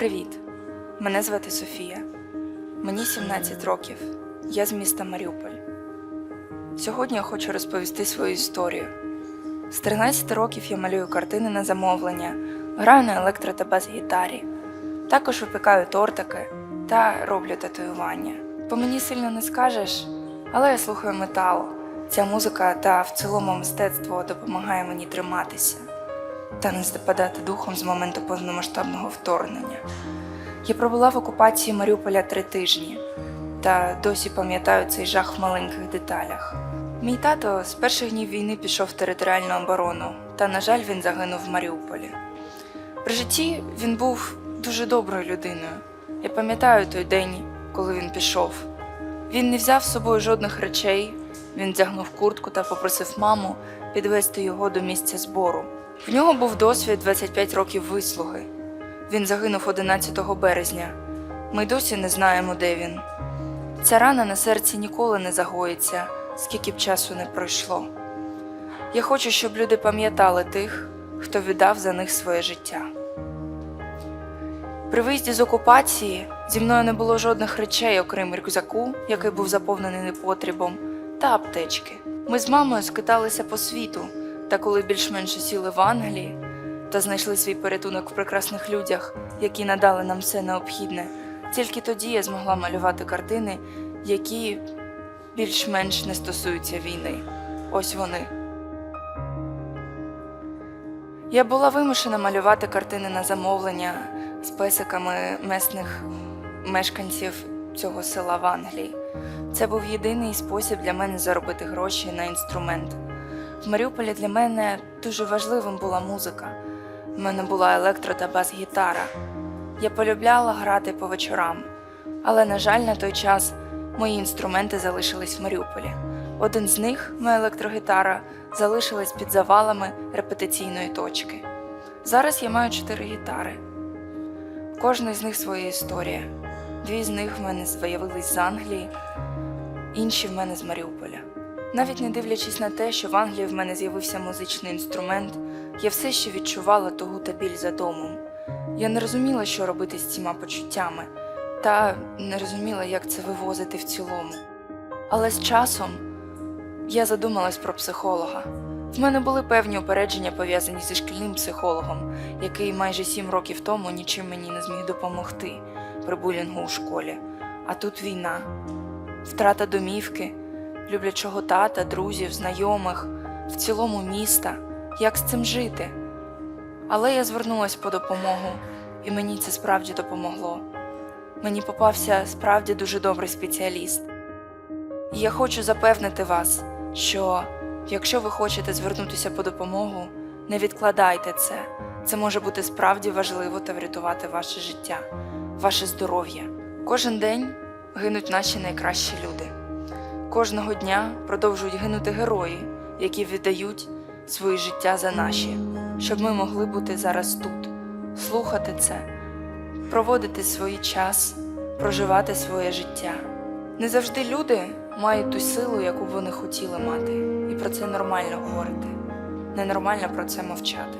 Привіт! Мене звати Софія. Мені 17 років. Я з міста Маріуполь. Сьогодні я хочу розповісти свою історію. З 13 років я малюю картини на замовлення, граю на електро та бас-гітарі. Також випікаю тортики та роблю татуювання. По мені сильно не скажеш, але я слухаю метал. Ця музика та в цілому мистецтво допомагає мені триматися та не западати духом з моменту повномасштабного вторгнення. Я пробула в окупації Маріуполя три тижні та досі пам'ятаю цей жах в маленьких деталях. Мій тато з перших днів війни пішов в територіальну оборону, та, на жаль, він загинув в Маріуполі. При житті він був дуже доброю людиною. Я пам'ятаю той день, коли він пішов. Він не взяв з собою жодних речей, він вдягнув куртку та попросив маму підвести його до місця збору. В нього був досвід 25 років вислуги. Він загинув 11 березня. Ми досі не знаємо, де він. Ця рана на серці ніколи не загоїться, скільки б часу не пройшло. Я хочу, щоб люди пам'ятали тих, хто віддав за них своє життя. При виїзді з окупації зі мною не було жодних речей, окрім рюкзаку, який був заповнений непотрібом, та аптечки. Ми з мамою скиталися по світу, та коли більш-менш сіли в Англії та знайшли свій порятунок в прекрасних людях, які надали нам все необхідне, тільки тоді я змогла малювати картини, які більш-менш не стосуються війни. Ось вони. Я була вимушена малювати картини на замовлення з песиками месних мешканців цього села в Англії. Це був єдиний спосіб для мене заробити гроші на інструмент. В Маріуполі для мене дуже важливим була музика. У мене була електро та бас-гітара. Я полюбляла грати по вечорам, але, на жаль, на той час мої інструменти залишились в Маріуполі. Один з них, моя електрогітара, залишилась під завалами репетиційної точки. Зараз я маю чотири гітари. У кожної з них своя історія. Дві з них в мене з'явились з Англії, інші в мене з Маріуполя. Навіть не дивлячись на те, що в Англії в мене з'явився музичний інструмент, я все ще відчувала тугу та біль за домом. Я не розуміла, що робити з цими почуттями, та не розуміла, як це вивозити в цілому. Але з часом я задумалась про психолога. В мене були певні упередження, пов'язані зі шкільним психологом, який майже сім років тому нічим мені не зміг допомогти при булінгу у школі. А тут війна, втрата домівки, люблячого тата, друзів, знайомих, в цілому міста. Як з цим жити? Але я звернулася по допомогу, і мені це справді допомогло. Мені попався справді дуже добрий спеціаліст. І я хочу запевнити вас, що якщо ви хочете звернутися по допомогу, не відкладайте це. Це може бути справді важливо та врятувати ваше життя, ваше здоров'я. Кожен день гинуть наші найкращі люди. Кожного дня продовжують гинути герої, які віддають свої життя за наші, щоб ми могли бути зараз тут, слухати це, проводити свій час, проживати своє життя. Не завжди люди мають ту силу, яку вони хотіли мати, і про це нормально говорити. Ненормально про це мовчати.